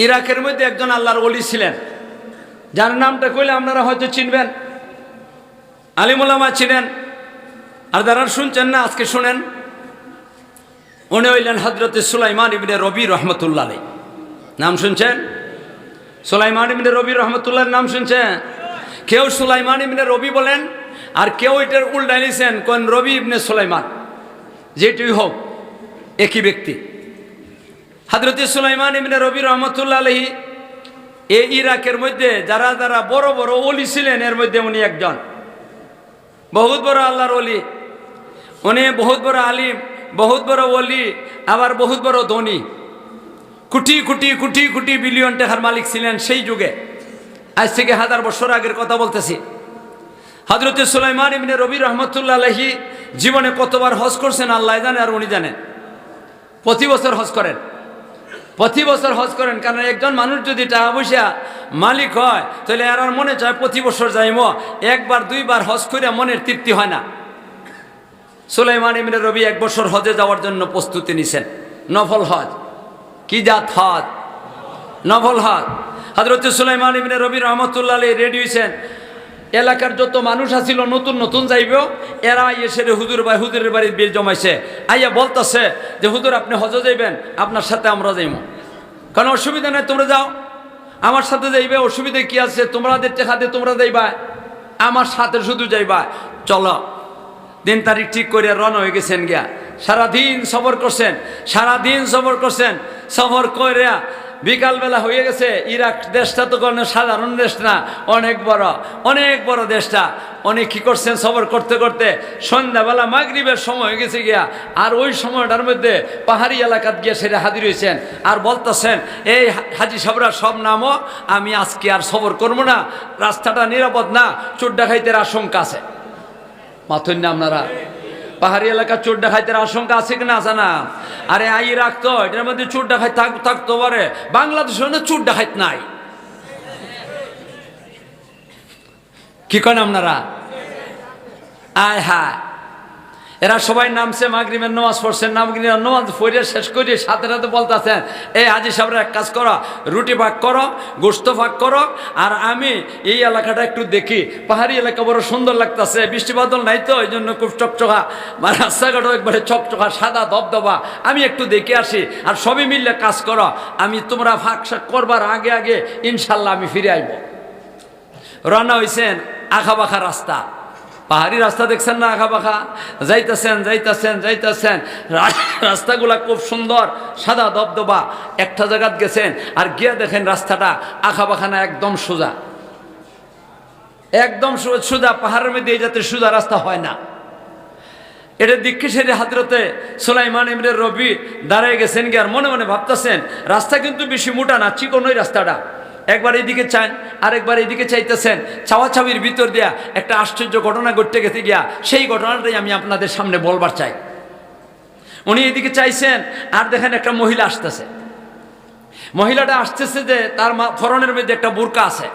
ইরাকের মধ্যে একজন আল্লাহর অলি ছিলেন। যার নামটা কইলে আপনারা হয়তো চিনবেন। আলিমুলামা ছিলেন। আর যারা শুনছেন না, আজকে শুনেন। উনি হইলেন হজরতে সুলাইমান ইবনে রবি রহমতুল্লাহ। নাম শুনছেন? সুলাইমান ইবনে রবি রহমতুল্লাহর নাম শুনছেন? কেউ সুলাইমান ইবনে রবি বলেন, আর কেউ এটার উল্টাই নিছেন, কোন রবি ইবনে সুলাইমান। যেটুই হোক, একই ব্যক্তি। হাজরতি সুলাইমান ইবনে রবি রহমতুল্লাহ আলহি এই ইরাকের মধ্যে যারা যারা বড় বড় অলি ছিলেন, এর মধ্যে উনি একজন। বহুত বড় আল্লাহর অলি উনি বহুত বড় আলিম, বহুত বড় অলি আবার বহুত বড় ধনী। কোটি কোটি কোটি কোটি বিলিয়ন টাকার মালিক ছিলেন সেই যুগে। আজ থেকে হাজার বছর আগের কথা বলতেছি। হজরত সুলাইমান ইবনে রবি রহমতুল্লাহ আলহি জীবনে কতবার হজ করছেন আল্লাহ জানে আর উনি জানেন। প্রতি বছর হজ করেন। প্রতি বছর হজ করেন, কারণ একজন মানুষ যদি টাকা পয়সা মালিক হয়, তাহলে আর মনে চায় প্রতি বছর যাইম। একবার, দুইবার হজ করে মনের তৃপ্তি হয় না। সুলাইমান ইমরে রবি এক বছর হজে যাওয়ার জন্য প্রস্তুতি নিছেন। নফল হজ। কি জাত হজ? নফল হজ। হজরত সুলাইমান ইমরে রবি রহমতুল্লাহ রেডি হয়েছেন এলাকার যত মানুষ আছিল, নতুন নতুন যাইব এরা এসে হুজুর ভাই, হুজুরের বাড়ির বিল জমাইছে। আইয়া বলতেছে যে, হুজুর, আপনি হজ যাইবেন, আপনার সাথে আমরা যাইব কারণ অসুবিধা নেই, তোমরা যাও। আমার সাথে যাইবে, অসুবিধা কি আছে? তোমাদের টেকাতে তোমরা যাইবা, আমার সাথে শুধু যাইবা। চলো, দিন তারিখ ঠিক করে রন হয়ে গেছেন গিয়া। সারাদিন সফর করছেন, সারাদিন সফর করছেন, সফর করে বিকালবেলা হয়ে গেছে, ইরাক দেশটা তো কোনো সাধারণ দেশ না, অনেক বড় অনেক বড় দেশটা। অনেক কী করছেন সবর করতে করতে? সন্ধ্যাবেলা মাগরিবের সময় হয়ে গেছে গিয়া, আর ওই সময়টার মধ্যে পাহাড়ি এলাকাত গিয়ে সেটা হাজির হয়েছেন। আর বলতেছেন, এই হাজি সাবরা সব নামও আমি আজকে আর সবর করব না, রাস্তাটা নিরাপদ না চোর ডাকাইতের আশঙ্কা আছে। মাথুন না আপনারা? পাহাড়ি এলাকা চোর ডাকাইতের আশঙ্কা আছে কিনা আছে না? আরে আই রাখতো, এটার মধ্যে চোর ডাকাই থাকতো পারে। বাংলাদেশের চোর ডাকাইত নাই। কি করেন আপনারা? আয় হায়। এরা সবাই নামছে মাগরিমের নামাজ পড়ছেন মাগরিমের নামাজ পড়ে শেষ করে সাথে সাথে বলতেছেন এই হাজি সাহেবরা, এক কাজ করো, রুটি ভাগ করো গোস্ত ভাগ করো, আর আমি এই এলাকাটা একটু দেখি। পাহাড়ি এলাকা বড় সুন্দর লাগতেছে, বৃষ্টি বাদল নাই তো এই জন্য খুব চকচকা মানে রাস্তাঘাটও একবারে চকচকা, সাদা দবদবা আমি একটু দেখে আসি, আর সবই মিললে কাজ করো, আমি তোমরা ফাঁক শাক করবার আগে আগে ইনশাল্লাহ আমি ফিরে আইব। রওনা হয়েছেন আঁকা বাঁকা রাস্তা। পাহাড়ি রাস্তা দেখছেন না আঁকা বাঁকা যাইতেছেন যাইতেছেন। যাইতেছেন রাস্তাগুলা খুব সুন্দর, সাদা দবদবা একটা জায়গাত গেছেন আর গিয়ে দেখেন রাস্তাটা আঁকা বাঁকা না, একদম সোজা। একদম সোজা, পাহাড়ের মধ্যে এই যাতে সোজা রাস্তা হয় না। এটা দিক্ষে সেরে হাজরতে সুলাইমান ইমরে রবি দাঁড়ায় গেছেন গিয়ে আর মনে মনে ভাবতেছেন, রাস্তা কিন্তু বেশি মোটা না, চিকন ওই রাস্তাটা। একবার এইদিকে চান, আরেকবার এইদিকে চাইতেছেন। চাওয়াচাবির ভিতর দিয়া একটা আশ্চর্য ঘটনা ঘটতে গেছে গিয়া, সেই ঘটনাটাই আমি আপনাদের সামনে বলবার চাই। উনি এদিকে চাইছেন, আর দেখেন একটা মহিলা আসতেছে। মহিলাটা আসতেছে যে তার মা ফরনের মধ্যে একটা বুরকা আছে।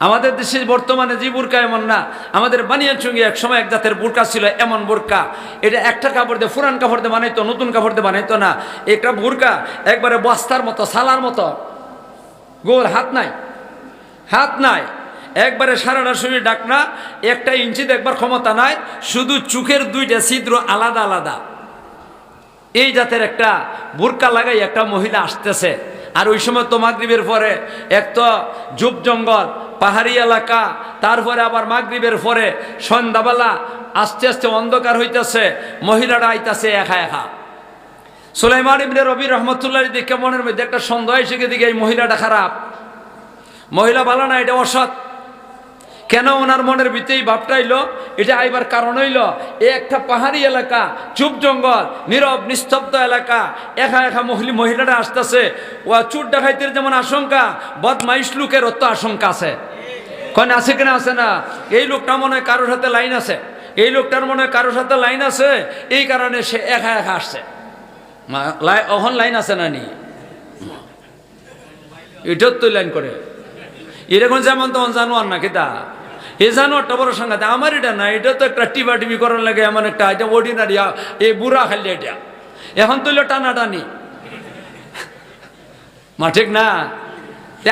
আমাদের দেশে বর্তমানে যে বুরকা এমন না, আমাদের বানিয়াচুঙ্গি এক সময় এক জাতের বুরকা ছিল এমন বুরকা। এটা একটা কাপড় দিয়ে, ফুরান কাপড় দিয়ে বানাইতো, নতুন কাপড় দিয়ে বানাইতো না। একটা বুরকা একবারে বস্তার মতো, সালার মতো। গোল, হাত নাই। হাত নাই। একবারে সারাটা শরীর ডাকনা একটা ইঞ্চি দেখবার ক্ষমতা নাই, শুধু চোখের দুইটা ছিদ্র আলাদা আলাদা। এই জাতের একটা বুরকা লাগাই একটা মহিলা আসতেছে। আর ওই সময় তো মাগরীবের পরে এক তো জুব জঙ্গল, পাহাড়ি এলাকা, তারপরে আবার মাগরীবের পরে সন্ধ্যাবেলা আস্তে আস্তে অন্ধকার হইতেছে, মহিলাটা আইতাছে একা একা। সুলাইমান ইবনে রবি রহমতুল্লাহ দেখে মনের মধ্যে একটা সন্দেহ এসে দিকে এই মহিলাটা খারাপ। মহিলা ভালো না, এটা অসৎ। কেন ওনার মনের ভিতরেই ভাবটা এলো? এটা আইবার কারণ হইল, এ একটা পাহাড়ি এলাকা, চুপ জঙ্গল, নীরব, নিস্তব্ধ এলাকা। একা একা মহিলা মহিলাটা আসতেছে। ও চুট ডাকাইতের যেমন আশঙ্কা, বদমাইশ লোকের অত আশঙ্কা আছে। কন আছে কিনা, আছে না? এই লোকটা মনে হয় কারোর সাথে লাইন আছে। এই লোকটার মনে হয় কারোর সাথে লাইন আছে। এই কারণে সে একা একা আসছে। অহন লাইন আছে না নি? এটার তো লাইন করে। এরকম যেমন তখন জানোয়ার না কেতা এ জানোয়ারটা বড় সঙ্গে আমার এটা না, এটা তো একটা টিপা টিপি করার লাগে, এমন একটা এটা অর্ডিনারি এই বুড়া খালি এটা। এখন তুইল টানা টানি মা, ঠিক না?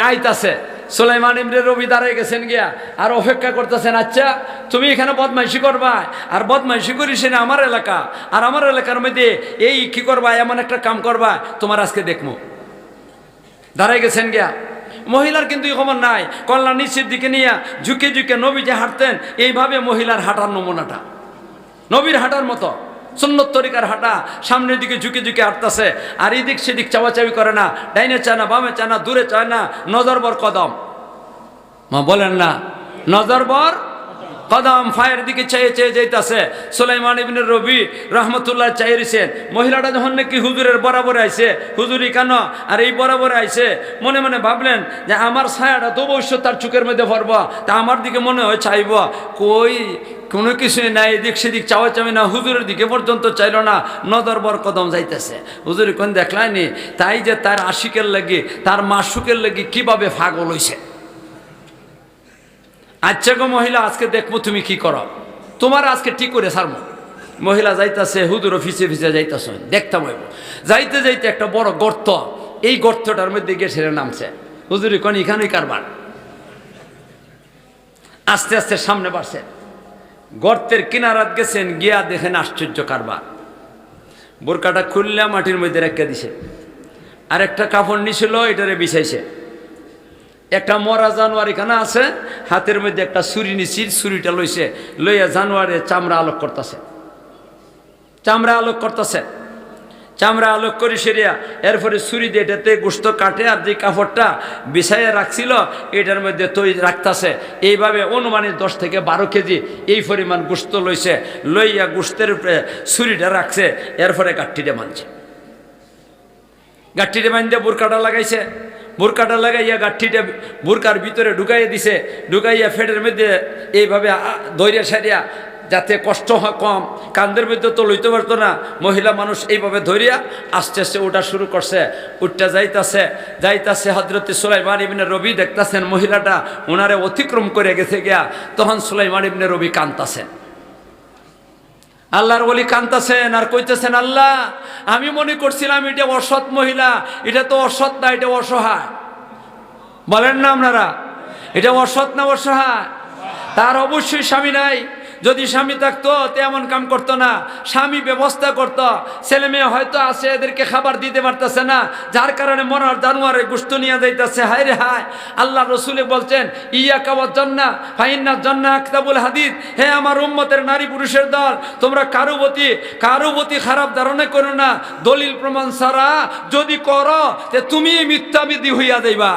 আইতাছে। সুলাইমান ইমরে রবি দাঁড়ায় গেছেন গিয়া, আর অপেক্ষা করতেছেন আচ্ছা তুমি এখানে বদমাইশি করবা? আর বদমাইশি করিস না আমার এলাকা? আর আমার এলাকার মধ্যে এই কি করবা? এমন একটা কাম করবা, তোমার আজকে দেখব। দাঁড়ায় গেছেন গিয়া, মহিলার কিন্তু খবর নাই। কল্যাণ নিচের দিকে নিয়ে ঝুঁকে ঝুঁকে নবী যে হাঁটতেন, এইভাবে মহিলার হাঁটার নমুনাটা। নবীর হাঁটার মতো। সুন্নত তরিকার হাঁটা, সামনের দিকে ঝুঁকে ঝুঁকে হাঁটতেছে, আর এদিক সেদিক চাওয়াচাবি করে না, ডাইনে চায় না বামে চায় না দূরে চায় না নজর বর কদম। মা বলেন না, নজর বর কদম ফায়ের দিকে চেয়ে চেয়ে যাইতাছে। সুলাইমান ইবনের রবি রহমতুল্লাহ চাইছেন মহিলাটা যখন নাকি হুজুরের বরাবরে আইছে, হুজুরি কেন? আর এই বরাবরে আইছে, মনে মনে ভাবলেন যে আমার ছায়াটা তো অবশ্য তার চুকের মধ্যে ভরব, তা আমার দিকে মনে হয় চাইব। কই? কোনো কিছুই নাই, এদিক সেদিক চাওয়া চাবি না, হুজুরের দিকে পর্যন্ত চাইল না নদর বর কদম যাইতেছে। হুজুরি কোন দেখলাইনি? তাই যে তার আশিকের লাগি, তার মাসুকের লাগি কীভাবে ফাগল হইছে? আচ্ছা গো মহিলা, আজকে দেখব তুমি কি করো। তোমার আজকে ঠিক করে সারমো মহিলা যাইতাছে, হুদুর ফিসে ফিসে যাইতাছ। দেখতাম যাইতে যাইতে একটা বড় গর্ত, এই গর্তটার মধ্যে গিয়ে ছেড়ে নামছে। হুজুরি কোন, এখানেই কারবার। আস্তে আস্তে সামনে বাড়ছে। গর্তের কিনারাত গেছেন, গিয়া দেখেন আশ্চর্য কারবার। বোরকাটা খুললে মাটির মধ্যে রেখে দিছে। আর একটা কাপড় নিছিল, এটারে বিছাইছে। একটা মরা জানোয়ার এখানে আছে, হাতের মধ্যে একটা ছুরি নিছি ছুরিটা লইছে, লইয়া জানোয়ারে চামড়া আলোক করতেছে। চামড়া আলোক করতেছে। চামড়া আলোক করে সেরিয়া এরপরে ছুরি দিয়ে এটাতে গোস্ত কাটে আর যে কাপড়টা বিছাইয়া রাখছিল, এটার মধ্যে তৈরি রাখতেছে। এইভাবে অনুমানিত দশ থেকে বারো কেজি এই পরিমাণ গোস্ত লইছে, লইয়া গোস্তের উপরে ছুরিটা রাখছে, এরপরে গাঠটিটা মানছে গাঠটিটা বান্ধে বোরকাটা লাগাইছে বোরকাটা লাগাইয়া গাঠিটা বোরকার ভিতরে ঢুকাইয়া দিছে, ঢুকাইয়া ফেটের মধ্যে এইভাবে দৈরিয়া সারিয়া, যাতে কষ্ট হয় কম, কান্দের মধ্যে তো লইতে পারতো না, মহিলা মানুষ এইভাবে ধরিয়া আস্তে আস্তে ওটা শুরু করছে, উঠটা যাইতাছে যাইতাছে হজরতে সুলাইমান ইবনে রবি দেখতাছেন মহিলাটা ওনারে অতিক্রম করে গেছে গিয়া, তখন সুলাইমান ইবনে রবি কান্তাছেন আল্লাহর বলি কান্তাছেন আর কইতেছেন, আল্লাহ, আমি মনে করছিলাম এটা অসৎ মহিলা, এটা তো অসৎ না, এটা অসহায়। বলেন না আপনারা, এটা অসৎ না অসহায়? তার অবশ্যই স্বামী নাই। যদি স্বামী থাকতো তেমন কাম করতো না। স্বামী ব্যবস্থা করত। ছেলে মেয়ে হয়তো আছে, এদেরকে খাবার দিতে পারতেছে না। যার কারণে মরার জানুয়ারে গুস্ত নিয়ে যাইতেছে। হায় রে হায়। আল্লাহ রসুলে বলছেন ইয়া কাবাত জন্না ফাইন্না জন্না আখতাবুল হাদিদ। হে আমার উম্মতের নারী পুরুষের দল, তোমরা কারুবতী কারুবতী খারাপ ধারণা করো না। দলিল প্রমাণ ছাড়া যদি করো, তে তুমি মিথ্যাবিধি হইয়া যাইবা।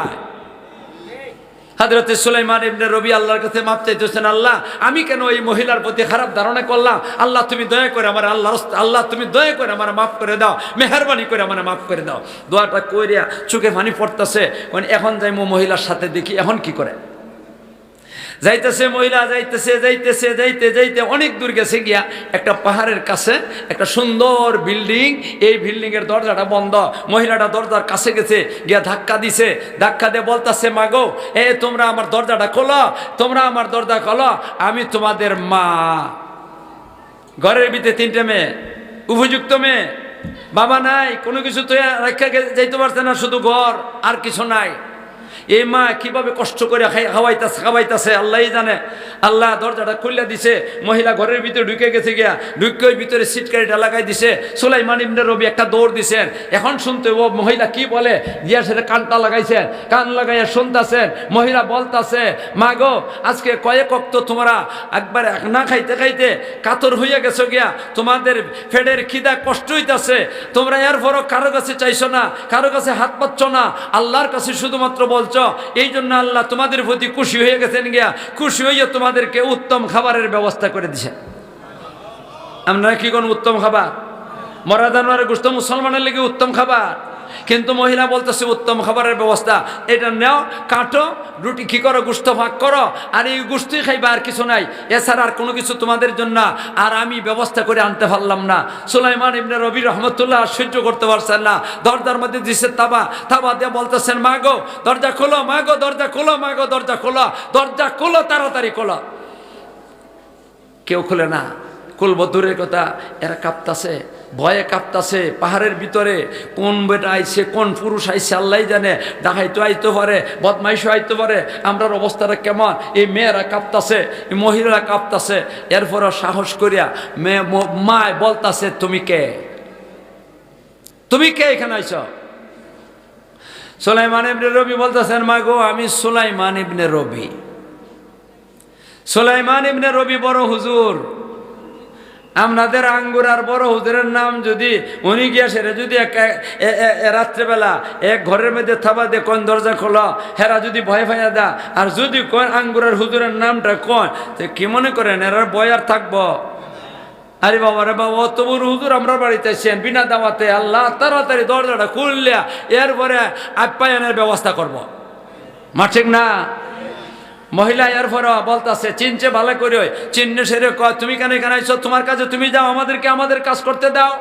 হাজরতে সুলাইমান ইবনে রবি আল্লাহর কাছে মাপ চাইতেছেন, আল্লাহ, আমি কেন এই মহিলার প্রতি খারাপ ধারণা করলাম? আল্লাহ, তুমি দয়া করে আমার আল্লাহ আল্লাহ, তুমি দয়া করে আমার মাফ করে দাও, মেহরবানি করে আমার মাফ করে দাও। দোয়াটা কইরিয়া চোখে পানি পড়তেছে, এখন যাই মহিলার সাথে দেখি এখন কি করে। যাইতেছে মহিলা, যাইতেছে যাইতেছে, যাইতে যাইতে অনেক দূর গেছে গিয়া একটা পাহাড়ের কাছে, একটা সুন্দর বিল্ডিং, এই বিল্ডিং এর দরজাটা বন্ধ। মহিলাটা দরজার কাছে গেছে, গিয়া ধাক্কা দিছে। ধাক্কা দিয়ে বলতাছে, মাগো, এ তোমরা আমার দরজাটা খোলো, তোমরা আমার দরজা খোলো, আমি তোমাদের মা। ঘরের ভিতরে তিনটে মেয়ে, উপযুক্ত মেয়ে। বাবা নাই, কোনো কিছু তো রেখা যাইতে পারছে না, শুধু ঘর, আর কিছু নাই। এই মা কীভাবে কষ্ট করে খাওয়াইতাছে খাওয়াইতাছে? আল্লাহই জানে। আল্লাহ দরজাটা খুলে দিছে। মহিলা ঘরের ভিতরে ঢুকে গেছে গিয়া, ঢুকে ভিতরে সিটকারিটা লাগাই দিছে। সুলাইমান ইবনে রবি একটা দৌড় দিছেন। এখন শুনতে ও মহিলা কি বলে? গিয়া সেটা কানটা লাগাইছেন। কান লাগাইয়া শুনতাছেন। মহিলা বলতাছে, মা গো, আজকে কয়েক অক্ত তোমরা একবার না খাইতে খাইতে কাতর হইয়া গেছো গিয়া, তোমাদের ফেডের খিদা কষ্ট হইতাছে। তোমরা এরপরও কারও কাছে চাইছো না, কারও কাছে হাত পাচ্ছ না। আল্লাহর কাছে শুধুমাত্র বলছো এই জন্য আল্লাহ তোমাদের প্রতি খুশি হয়ে গেছেন গিয়া, খুশি হইয়া তোমাদেরকে উত্তম খাবারের ব্যবস্থা করে দিছে। আপনারা কি কোন উত্তম খাবার? মরা জানোয়ারের মুসলমানের লেগে উত্তম খাবার? কিন্তু মহিলা বলতেছে, উত্তম খাবারের ব্যবস্থা। এটা নেও, কাটো, রুটি কি করো, গুস্ত ভাগ করো, আর এই গুস্তই খাইবা আর কিছু নাই। এছাড়া আর কোনো কিছু তোমাদের জন্য আর আমি ব্যবস্থা করে আনতে পারলাম না। সুলাইমান ইবনে রবি রহমতুল্লাহ সহ্য করতে পারছেন না। দরজার মধ্যে দিছে তাবা। তাবা দিয়ে বলতেছেন মা গো দরজা খোলো মা গো দরজা খোলো মা গো দরজা খোলো দরজা খোলো, তাড়াতাড়ি খোলো। কেউ খুলে না। খুলব দূরের কথা, এরা কাঁপতাছে, ভয়ে কাঁপতাছে, পাহাড়ের ভিতরে কোন বেটা আইছে, কোন পুরুষ আইছে, আল্লাহ জানে ডাকাইতো আইতে পারে, বদমাইশও আইতে পারে, আমরার অবস্থাটা কেমন? এই মেয়েরা কাঁপতাছে, এই মহিলারা কাঁপতাছে এরপরও সাহস করিয়া মেয়ে মায় বলতাছে, তুমি কে? তুমি কে এখানে আইছ? সোলাইমান ইবনে রবি বলতেছেন, মা গো, আমি সোলাইমান ইবনে রবি। সোলাইমান ইবনে রবি বড় হুজুর। আপনাদের আঙ্গুর আর বড় হুজুরের নাম যদি উনি গিয়া সেরে যদি রাত্রেবেলা এক ঘরের মধ্যে থাবা দিয়ে কোন দরজা খোলা, হেরা যদি ভয় ভাইয়া দা আর যদি কোন আঙ্গুরের হুজুরের নামটা কোন কি মনে করেন এরা ভয় আর থাকব? আরে বাবা রে বাবা, অত বড় হুজুর আমরা বাড়িতে আছেন, বিনা দাওয়াতে আল্লাহ তাড়াতাড়ি দরজাটা খুললিয়া এরপরে আপ্যায়নের ব্যবস্থা করব। মা ঠিক না? মহিলা এর এরপর বলতাছে, চিনছে ভালো করে চিহ্নে সেরে কয়, তুমি কেন এখানে আইছো? তোমার কাছে তুমি যাও, আমাদেরকে আমাদের কাজ করতে দাও।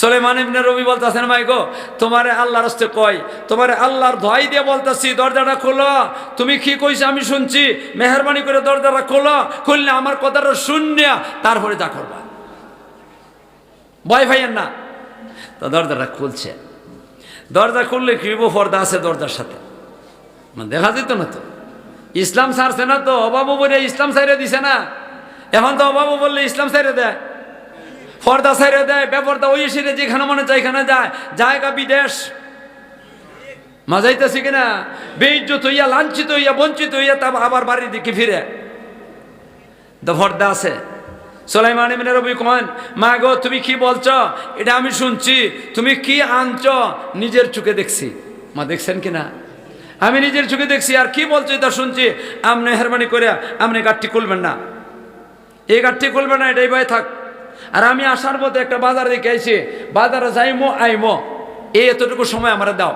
সোলেমান ইবনে রবি বলতাছেন মাই গো, তোমারে আল্লাহর হস্তে কয়, তোমারে আল্লাহর ধোয়াই দিয়ে বলতাছি, দরজাটা খোলো। তুমি কি কইছো আমি শুনছি? মেহরবানি করে দরজাটা খোলো। খুললে আমার কথাটা শুনিয়া তারপরে যা করবা। ভয় ভাইয়ের না। তো দরজাটা খুলছে। দরজা খুললে কি? পর্দা আছে দরজার সাথে। মানে দেখা যেত না তো। ইসলাম ছাড়ছে না তো, অবাবু বলে ইসলাম সাইরে দিছে না। এখন তো অবাবু বললে ইসলাম সাইরে দেয়। পর্দা সাইরে দেয়, বেপর্দা ওই সেরে যেখানে মনে চায় এখানে যায়। জায়গা বিদেশ। মাজাইতেছি কিনা? বেইজ্জত হইয়া, লাঞ্ছিত হইয়া, বঞ্চিত হইয়া, তা আবার বাড়ির দিকে ফিরে। তো পর্দা আছে। সোলাইমান ইবনে রবি কন মা গো, তুমি কি বলছ? এটা আমি শুনছি। তুমি কি আনছ? নিজের চোখে দেখছি। মা দেখছেন কিনা? আমি নিজের চোখে দেখছি, আর কি বলছো এটা শুনছি? আপনি মেহরবানি করে আপনি গাঠটি খুলবেন না। এই গাঠটি খুলবেন না, এটাই ভয় থাক। আর আমি আসার মতো একটা বাজার দেখে আইছি, বাজারে যাইমো, আইমো, এই এতটুকু সময় আমার দাও।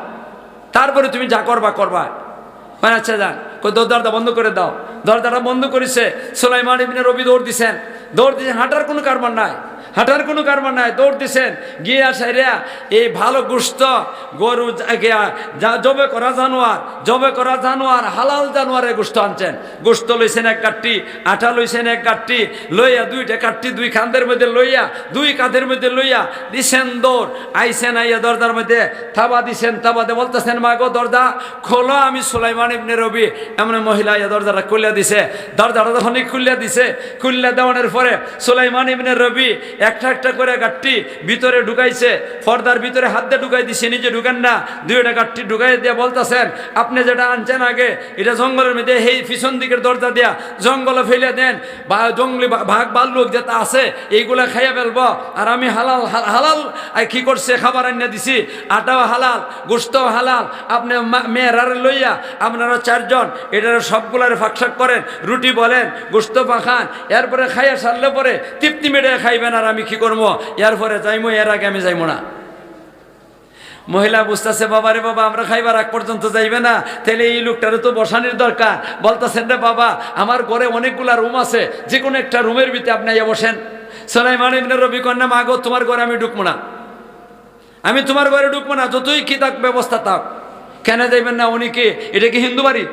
তারপরে তুমি যা করবা করবা। মানে আচ্ছা যান দরজাটা বন্ধ করে দাও। দরজাটা বন্ধ করেছে, সোলাইমান ইবনে রবি দৌড় দিছেন। দৌড় দিছেন, হাঁটার কোনো কারবার নাই। হাঁটার কোনো কারবার নাই, দৌড় দিছেন, গিয়ে আসাইরা এই ভালো গুস্ত, গরু জবে করা জানোয়ার, জবে করা জানোয়ার, হালাল জানোয়ারের গুস্ত আনছেন। গুস্ত লইছেন এক কাঠটি আঠা লইছেন এক কাঠটি লইয়া দুইটা কাঠটি দুই কাঁধের মধ্যে লইয়া, দুই কাঁধের মধ্যে লইয়া দিছেন দৌড়। আইছেন আইয়া দরজার মধ্যে থাবা দিছেন থাবাতে বলতেছেন, মা গো, দরজা খোলো আমি সুলাইমান ইবনে রবি। এমন মহিলা আইয়া দরজাটা খুলিয়া দিছে। দরজাটা যখন খুলিয়া দিছে, খুলিয়া দেওয়ানোর পরে সুলাইমান ইবনে রবি একটা একটা করে গাঠটি ভিতরে ঢুকাইছে, পর্দার ভিতরে হাত দিয়ে ঢুকাই দিছে, নিজে ঢুকেন না। দুইটা গাঠটি ঢুকাই দিয়ে বলতেছেন, আপনি যেটা আনছেন আগে, এটা জঙ্গলের মধ্যে এই পিছন দিকের দরজা দিয়া জঙ্গলে ফেলে দেন। বা জঙ্গলি ভাগ বাল্লুক যেটা আছে, এইগুলা খাইয়া ফেলব। আর আমি হালাল হালাল আর কি করছে, খাবার আনিয়ে দিছি। আটাও হালাল গোস্তও হালাল। আপনি মেয়েরারে লইয়া, আপনারা চারজন, এটার সবগুলারে ফাঁকশাক করেন, রুটি বলেন গোস্ত পাখান, এরপরে খাইয়া সারলে পরে তৃপ্তি মেটে খাইবেন আর আমি কি করব? এরপরে যাইমো এর আগে আমি যাইমো না। মহিলা বুঝতেছে, বাবা রে বাবা, আমরা খাইবার আগ পর্যন্ত যাইবে না। তাহলে এই লোকটারও তো বসানির দরকার। বলতেছেন, রে বাবা, আমার ঘরে অনেকগুলা রুম আছে। যে কোনো একটা রুমের ভিতরে আপনি বসেন। সোলাইমান ইবনে রবি কন্যা মা তোমার ঘরে আমি ঢুকবো না। আমি তোমার ঘরে ঢুকবো না, যতই কি তাক ব্যবস্থা থাক। কেন যাইবেন না উনি কি? এটা কি হিন্দু বাড়ি?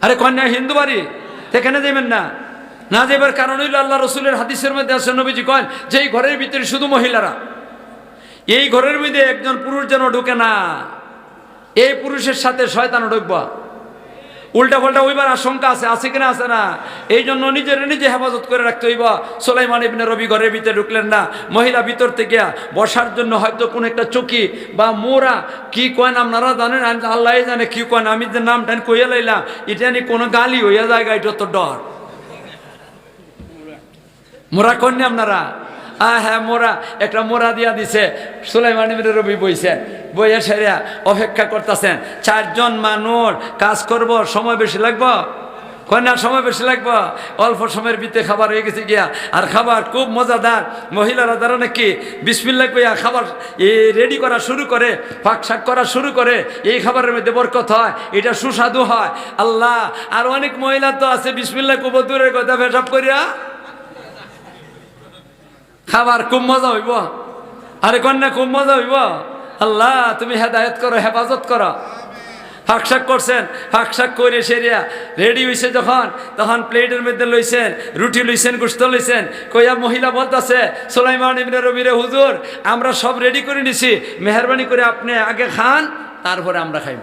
আরে কন্যা, হিন্দু বাড়ি? সেখানে যাইবেন না? না যাইবার কারণ হইল আল্লাহ রসুলের হাদিসের মধ্যে আছে, নবীজি কন যে এই ঘরের ভিতরে শুধু মহিলারা, এই ঘরের মধ্যে একজন পুরুষ যেন ঢুকে না, এই পুরুষের সাথে শয়তানও ঢুকবা। উল্টা পাল্টা ওইবার আশঙ্কা আছে আছে কিনা আছে না? এই জন্য নিজের নিজে হেফাজত করে রাখতে হইব। সোলাইমান ইবনে রবি ঘরের ভিতরে ঢুকলেন না, মহিলা ভিতর থেকে বসার জন্য হয়তো কোনো একটা চকি বা মোরা কি কয়েন আপনারা জানেন আল্লাহ জানে কি কয়েন আমি যে নামটা কইয়া লাইলাম, এটা নিয়ে কোনো গালি হইয়া যায় এটা তো ডর। মোরা কন্যা আপনারা? আ হ্যাঁ মোরা। একটা মোরা দিয়া দিছে। সুলাইমান রবি বইছেন। বইয়া সেরিয়া অপেক্ষা করতেছেন। চারজন মানুষ কাজ করব, সময় বেশি লাগবো? কন্যার সময় বেশি লাগবো? অল্প সময়ের ভিতরে খাবার হয়ে গেছে গিয়া। আর খাবার খুব মজাদার। মহিলারা দ্বারা নাকি বিসমিল্লা কইয়া খাবার এই রেডি করা শুরু করে, পাক শাক করা শুরু করে, এই খাবারের মধ্যে বরকত হয়, এটা সুস্বাদু হয়। আল্লাহ, আর অনেক মহিলা তো আছে বিসমিল্লা কুব দূরের কথা পেশাব করিয়া খাবার খুব মজা হইব। আরে কন্যা, খুব মজা হইব। আল্লাহ, তুমি হেদায়ত করো, হেফাজত করো। ফাঁকশাক করছেন ফাঁকশাক করে সেরিয়া। রেডি হয়েছে যখন, তখন প্লেটের মধ্যে লইছেন, রুটি লইছেন গুস্ত লইছেন। কইয়া মহিলা বলতেছে, সোলাইমান ইবনে রবিরে, হুজুর, আমরা সব রেডি করে নিছি। মেহরবানি করে আপনি আগে খান, তারপরে আমরা খাইব।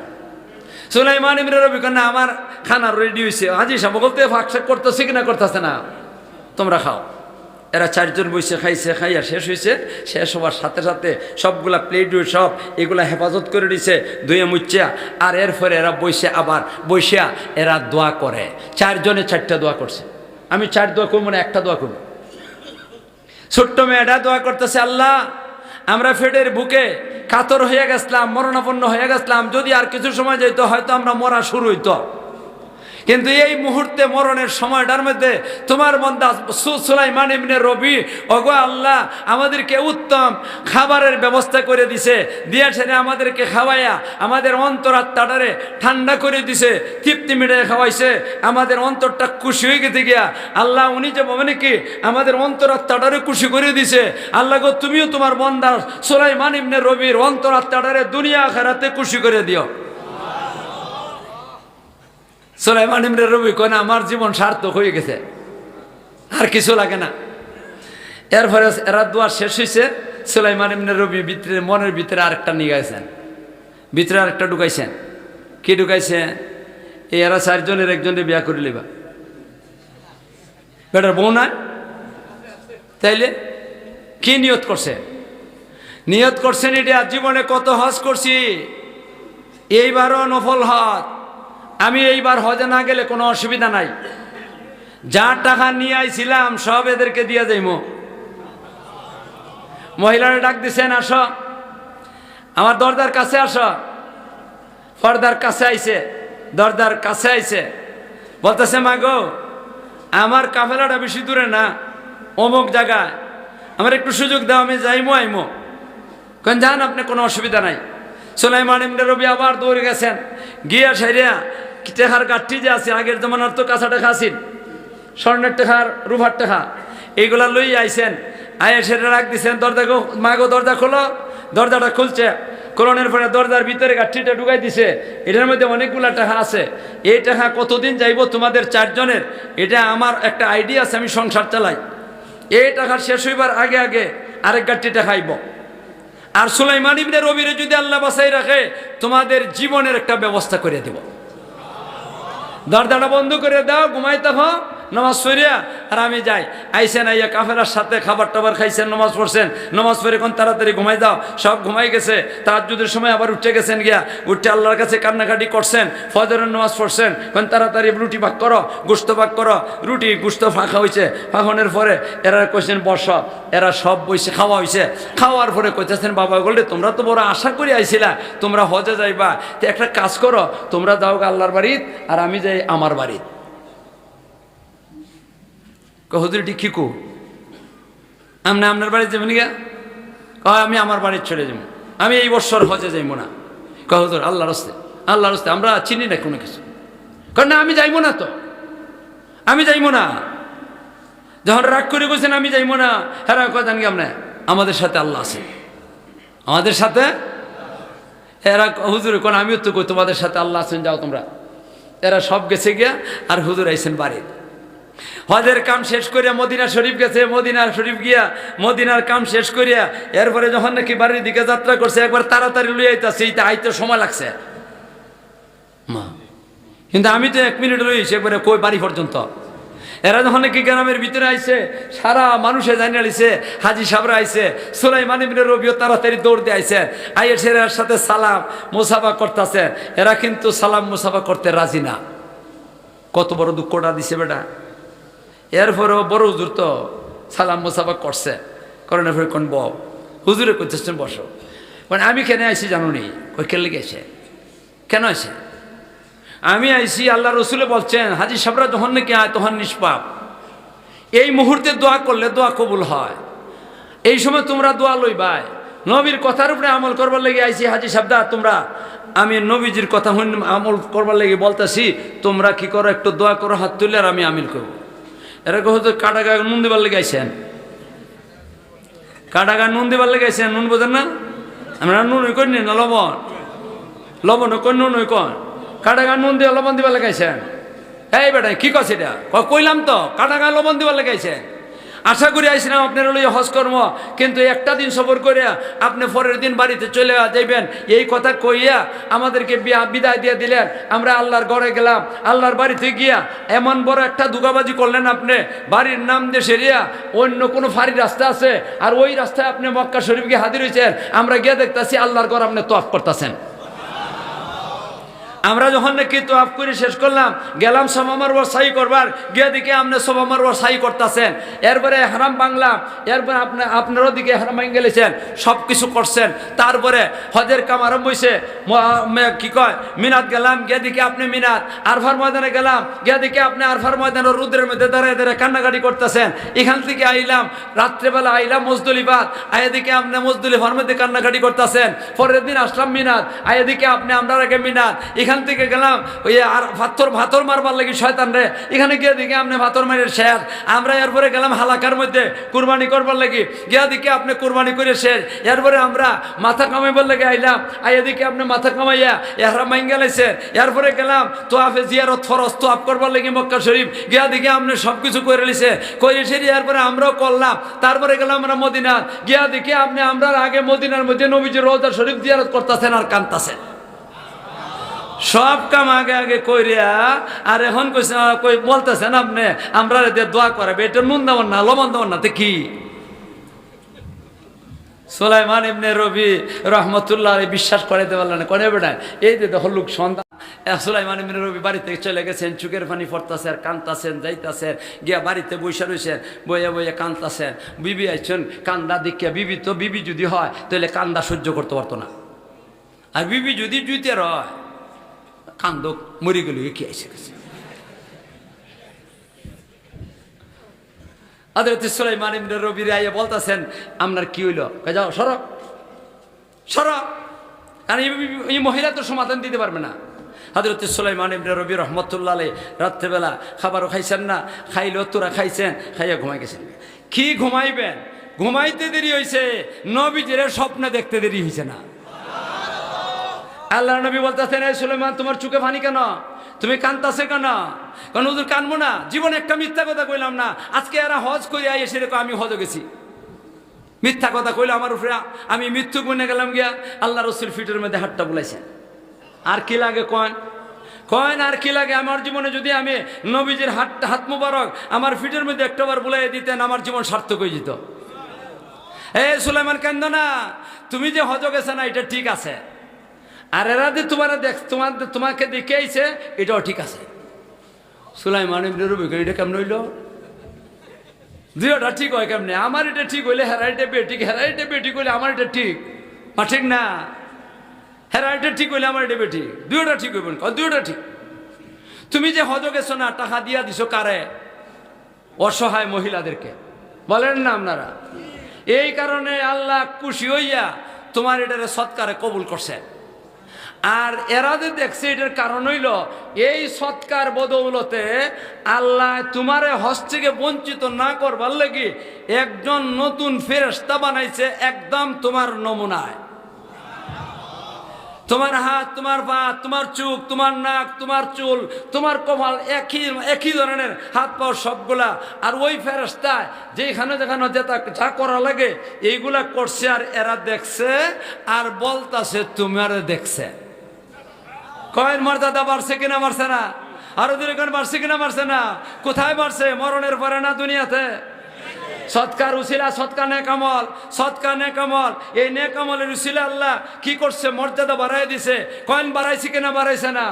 সুলাইমান ইবনে রবি কন্যা, আমার খানা রেডি হয়েছে হাজি বলতে ফাঁকশাক করতেছে কিনা করতেছে না? তোমরা খাও। এরা চারজন বসে খাইছে, খাইয়া শেষ হয়েছে শেষ হওয়ার সাথে সাথে সবগুলা প্লেট সব এগুলা হেফাজত করে দিছে, ধুয়ে মুচ্ছা আর এরপরে এরা বসে আবার বসিয়া এরা দোয়া করে। চারজনে চারটা দোয়া করছে। আমি চার দোয়া করব না, একটা দোয়া করব। ছোট্ট মেয়েটা দোয়া করতেছে, আল্লাহ, আমরা ফেডের বুকে কাতর হয়ে গেছিলাম, মরণাপন্ন হয়ে গেছিলাম। যদি আর কিছু সময় যেত হয়তো আমরা মরা শুরু হইতো। কিন্তু এই মুহূর্তে মরণের সময়টার মধ্যে তোমার বন্দা সুলাইমান ইবনে রবি অগো আল্লাহ, আমাদেরকে উত্তম খাবারের ব্যবস্থা করে দিছে। দিয়েছেন আমাদেরকে খাওয়াইয়া, আমাদের অন্তরাত্মাটারে ঠান্ডা করে দিছে, তৃপ্তি মিটাই খাওয়াইছে। আমাদের অন্তরটা খুশি হয়ে গেছে গিয়া। আল্লাহ, উনি যে বলে কি আমাদের অন্তরাত্মাটারে খুশি করে দিছে। আল্লাহ গো, তুমিও তোমার বন্দা সুলাইমান ইবনে রবির অন্তরাত্মাটারে দুনিয়া আখারাতে খুশি করে দিও। সোলাইমান ইমরে রবি কয়, না, আমার জীবন সার্থক হয়ে গেছে। আর কিছু লাগে না। এরপরে এরা দোয়া শেষ হয়েছে সোলাইমান ইমনে রবি ভিতরে, মনের ভিতরে আরেকটা নিয়ে গেছেন। ভিতরে আরেকটা ঢুকাইছেন। কি ঢুকাইছে? এই এরা চারজনের একজনে বিয়া করে লিবা বেটার বউ না তাইলে কি নিয়ত করছে? নিয়ত করছেন এটা জীবনে কত হজ করছি, এইবারও নফল হজ। আমি এইবার হজে না গেলে কোনো অসুবিধা নাই। যা টাকা নিয়ে আইছিলাম, সব এদেরকে দিয়ে যাইম। মহিলারা ডাক দিছেন, আসো। আমার দরদার কাছে আসো। পর্দার কাছে আইছে। দরদার কাছে আইছে। বলতেছে মা গো আমার কাফেলাটা বেশি দূরে না, অমুক জায়গায়। আমার একটু সুযোগ দাও, আমি যাইমো, আইমো। কেন যান, আপনি কোনো অসুবিধা নাই। সোলাইমান ইমনে রবি আবার দৌড়ে গেছেন। গিয়া সাইরিয়া টেকার গাঠটি যে আছে, আগের জমানার তো কাঁচা টেখা আসিন স্বর্ণের টেকার রুভার টেকা এইগুলা লই আইছেন, আয়ে সেটা রাখ দিছেন, দরজা মাগো দরজা খোলো। দরজাটা খুলছে। কোরআনের পরে দরজার ভিতরে গাঠিটা ঢুকাই দিছে। এটার মধ্যে অনেকগুলা টাকা আছে। এই টাকা কতদিন যাইব তোমাদের চারজনের? এটা আমার একটা আইডিয়া আছে, আমি সংসার চালাই। এই টাকা শেষ হইবার আগে আগে আরেক গাঠটিটা খাইব। আর সুলাইমান ইবনে রবিরে যদি আল্লাহ বাসাই রাখে, তোমাদের জীবনের একটা ব্যবস্থা করে দেব। দরজাটা বন্ধ করে দাও ঘুমাইতে তখন নামাজ পড়িয়া আর আমি যাই। আইসেন আইয়া কাফেরার সাথে খাবার টাবার খাইছেন, নামাজ পড়ছেন। নামাজ পড়ে কোন তাড়াতাড়ি ঘুমাই দাও সব ঘুমাই গেছে। তার যুদের সময় আবার উঠে গেছেন গিয়া। উঠে আল্লাহর কাছে কান্নাকাটি করছেন, ফজরের নামাজ পড়ছেন। কোন তাড়াতাড়ি রুটি ভাগ করো গুস্ত ভাগ করো। রুটি গুস্ত ফাঁকা হয়েছে ফাঁকানোর পরে এরা কইছেন, বস, এরা সব বসে খাওয়া হয়েছে খাওয়ার পরে কইতেছেন, বাবা বললে তোমরা তো বড় আশা করে আইছিলা, তোমরা হজে যাইবা। তো একটা কাজ করো, তোমরা গা আল্লাহর বাড়িত, আর আমি যাই আমার বাড়িত। হুজুর, এটি আপনি আপনার বাড়িতে যাবেন গা কয়, আমি আমার বাড়ির চলে যাব। আমি এই বছর হজে যাইব না। কয়, হুজুর আল্লাহ রস্তে আল্লাহ রস্তে আমরা চিনি না কোনো কিছু। কারণ আমি যাইব না তো। আমি যাইব না। যখন রাগ করে বলছেন আমি যাইব না হ্যাঁ কয় জানি আপনি? আমাদের সাথে আল্লাহ আছে। আমাদের সাথে? এরা হুজুর কোন আমিও তো কই, তোমাদের সাথে আল্লাহ আছেন, যাও তোমরা। এরা সব গেছে গিয়া, আর হুজুর আইছেন বাড়িতে। হজের কাম শেষ করিয়া মদিনা শরীফ গেছে, মদিনা শরীফ গিয়া মদিনার কাম শেষ করিয়া এরপরে যখন নাকি বাড়ির দিকে যাত্রা করছে, একবার তাড়াতাড়ি লুই আইতাছে এইটা আইতে সময় লাগছে। মা, কিন্তু আমি তো এক মিনিট রয়েছি একবারে কই বাড়ি পর্যন্ত? এরা যখন নাকি গ্রামের ভিতরে আইছে, সারা মানুষে জানিয়ে আইছে হাজি সাবরা আইছে সোলাই মানিবিনের রবিও তাড়াতাড়ি দৌড় দিয়ে আইছে আইয়ের এর সাথে সালাম, মুসাফা করতেছে। এরা কিন্তু সালাম, মুসাফা করতে রাজি না। কত বড় দুঃখটা দিছে বেটা। এরপরেও বড় হুজুর তো সালাম মোসাফা করছে। করোনা ফের কোন বউ? হুজুরে করতেছেন বসো। মানে আমি কেন আইসি জানো নি? ওই কেলে গেছে কেন আছে আমি আইসি আল্লাহ রসুলে বলছেন, হাজি সাবরা যখন নাকি আয়, তখন নিষ্পাপ। এই মুহূর্তে দোয়া করলে দোয়া কবুল হয়। এই সময় তোমরা দোয়া লইবাই। নবীর কথার উপরে আমল করবার লেগে আইসি হাজি সাবদা তোমরা আমি নবীজির কথা আমল করবার লেগে বলতেছি, তোমরা কি করো, একটু দোয়া করো, হাত তুলে আর আমি আমিল করব। এরকম হয়তো কাটাগা নুন দিবার লেগে আইসেন কাটাগা নুন দিবার লেগে আইসেন নুন বোঝেন না? আমরা নুন ওই করি না লবণ লবণ? ওই নুন ওই কন কাটা গা নুন দিয়ে লবণ দিবার লাগাইছেন এই বেটাই কি কছে এটা? কইলাম তো কাটা গা লবণ দিবার লাগাইছেন আশা করি আইসিলাম আপনার লইয়া হজ কর্ম কিন্তু একটা দিন সফর করিয়া আপনি পরের দিন বাড়িতে চলে যাইবেন। এই কথা কইয়া আমাদেরকে বিদায় দিয়ে দিলেন। আমরা আল্লাহর ঘরে গেলাম। আল্লাহর বাড়িতে গিয়া এমন বড় একটা দুগাবাজি করলেন আপনি। বাড়ির নাম দিয়ে সেরিয়া অন্য কোনো ফাঁড়ি রাস্তা আছে। আর ওই রাস্তায় আপনি মক্কা শরীফকে হাজির হয়েছেন আমরা গিয়ে দেখতাছি আল্লাহর ঘর আপনি তফ করতেছেন। আমরা যখন নাকি তোয়াফ করে শেষ করলাম, গেলাম সবামার ওর সাই করবার, গিয়ে দিকে আপনি সবামার ওর সাই করতেছেন। এরপরে হারাম বাংলা, এরপরে আপনি আপনারও দিকে হারাম ভাঙ গেলেছেন সব কিছু করছেন। তারপরে হজের কাম আরম্ভ হয়েছে কি কয়? মিনাত গেলাম, গিয়ে দিকে আপনি মিনাত। আরফার ময়দানে গেলাম, গিয়ে দিকে আপনি আরফার ময়দানের রুদ্রের মধ্যে দাঁড়ায় দাঁড়ায় কান্নাকাটি করতেছেন। এখান থেকে আইলাম, রাত্রেবেলা আইলাম মজদুলিবাদ আয়ে দিকে আপনি মজদুলিফার মধ্যে কান্নাকাটি করতেছেন। পরের দিন আসলাম মিনাত, আয়ে দিকে আপনি আমরা আগে মিনাত। এখান থেকে গেলাম, ওই আর ভাতর ভাতর মারবার লাগি শয়তান রে। এখানে গিয়ে দিকে আপনি ভাতর মারের শেষ। আমরা এরপরে গেলাম হালাকার মধ্যে কুরবানি করবার লাগি। গিয়া দিকে আপনি কুরবানি করে শেষ। এরপরে আমরা মাথা কামাইবার লাগে আইলাম। আইয়া দিকে আপনি মাথা কামাইয়া এহারা মাইন গেলাইছেন এরপরে গেলাম তো আপে জিয়ারত ফরস তো আপ করবার লাগি মক্কা শরীফ। গিয়া দিকে আপনি সব কিছু করে লিছে করে সেরি এরপরে আমরাও করলাম। তারপরে গেলাম আমরা মদিনা গিয়া দেখি আপনি আমরা আগে মদিনার মধ্যে নবীজি রোজা শরীফ জিয়ারত করতেছেন আর কান্তাছেন। সব কাম আগে আগে কইরিয়া আর এখন কইছে কই বলতেছেন আপনি আমরা দিয়ে দোয়া করাবে, এটা নুন দেওয়ার না, লবণ দেওয়ার না, তো কি? সোলাইমান ইবনে রবি রহমতুল্লাহ বিশ্বাস করে দেওয়ার না করে বেটা এই যে দেখো লোক সন্তান সুলাইমান ইবনে রবি বাড়ি থেকে চলে গেছেন চুকের পানি পড়তাছে আর কান্তাছেন যাইতাছেন, গিয়া বাড়িতে বৈশা রয়েছেন বইয়া বইয়া কান্তাছেন বিবি আইছেন, কান্দা দেখিয়া, বিবি তো বিবি যদি হয়, তাহলে কান্দা সহ্য করতে পারতো না। আর বিবি যদি জুইতে রয় কান্দক মরি গেল কি আইসে গেছে আদরত সুলাইমান ইবনে রবি রাইয়া বলতাছেন আপনার কি হইল? যাও, সর। সর। কারণ এই মহিলা তো সমাধান দিতে পারবে না। হাজরত সুলাইমান ইবনে রবি রহমতুল্লাহ আলাই রাত্রেবেলা খাবারও খাইছেন না খাইলেও তোরা খাইছেন, খাইয়া ঘুমাই গেছেন। কি ঘুমাইবেন? ঘুমাইতে দেরি হয়েছে নবীজিরে স্বপ্নে দেখতে দেরি হয়েছে না। আল্লাহ নবী বলতেছেন, এই সুলেমান, তোমার চুকে ফানি কেন? তুমি কানতাছে কেন? কারণ হুজুর কানবো না? জীবনে একটা মিথ্যা কথা কইলাম না। আজকে এরা হজ করে আই এসে রেখো আমি হজ গেছি। মিথ্যা কথা কইলে আমার উপরে। আমি মৃত্যু গুনে গেলাম গিয়া আল্লাহ রসুল ফিটের মধ্যে হাতটা বুলাইছেন আর কি লাগে কয়েন? কয়েন আর কি লাগে? আমার জীবনে যদি আমি নবীজির হাত হাত মুবারক আমার ফিটের মধ্যে একটাবার বুলাই দিতেন, আমার জীবন সার্থক হয়ে যেত। এ সুলাইমান কেন্দ্র না। তুমি যে হজ গেছে না, এটা ঠিক আছে। আর এরা যে তোমার দেখ তোমার তোমাকে দেখে আইছে এটাও ঠিক আছে। সুলাইমান ইবনে রবি কই, এটা কেমন হইল? দুইটা ঠিক হয় কেমনে? আমার এটা ঠিক হইলে হেরাইটে বেঠিক হেরাইটে বেঠিক হইলে আমার এটা ঠিক। মা ঠিক না? হেরাইটে ঠিক হইলে আমার এটা বেঠিক। দুইটা ঠিক হইব না দুইটা ঠিক। তুমি যে হজ গেছো না টাকা দিয়া দিছো কারে? অসহায় মহিলাদেরকে। বলেন না আপনারা। এই কারণে আল্লাহ খুশি হইয়া তোমার এটারে সৎকারে কবুল করছে আর এরা যে দেখছে, এটার কারণ হইল, এই সৎকার বদৌলতে আল্লাহ তোমারে হজ থেকে বঞ্চিত না করবার লাগি একজন নতুন ফেরেস্তা বানাইছে একদম তোমার নমুনায়। তোমার হাত, তোমার পা, তোমার চোখ তোমার নাক, তোমার চুল, তোমার কপাল একই একই ধরনের, হাত পা সবগুলা। আর ওই ফেরস্তায় যেখানে যেখানে যেটা যা করা লাগে, এইগুলা করছে আর এরা দেখছে আর বলতাছে, তোমার দেখছে। কয়েন মর্যাদা বাড়ছে কিনা বাড়ছে না? আরও দূরে কোন বাড়ছে কিনা বাড়ছে না? কোথায় বাড়ছে? মরণের পরে না দুনিয়াতে? সৎকার উসিলা, সৎকার নেকামল সৎকার নেকামল। এই নেকামলের উসিলা আল্লাহ কি করছে? মর্যাদা বাড়াই দিছে। কয়েন বাড়াইছে কিনা বাড়াইছে না?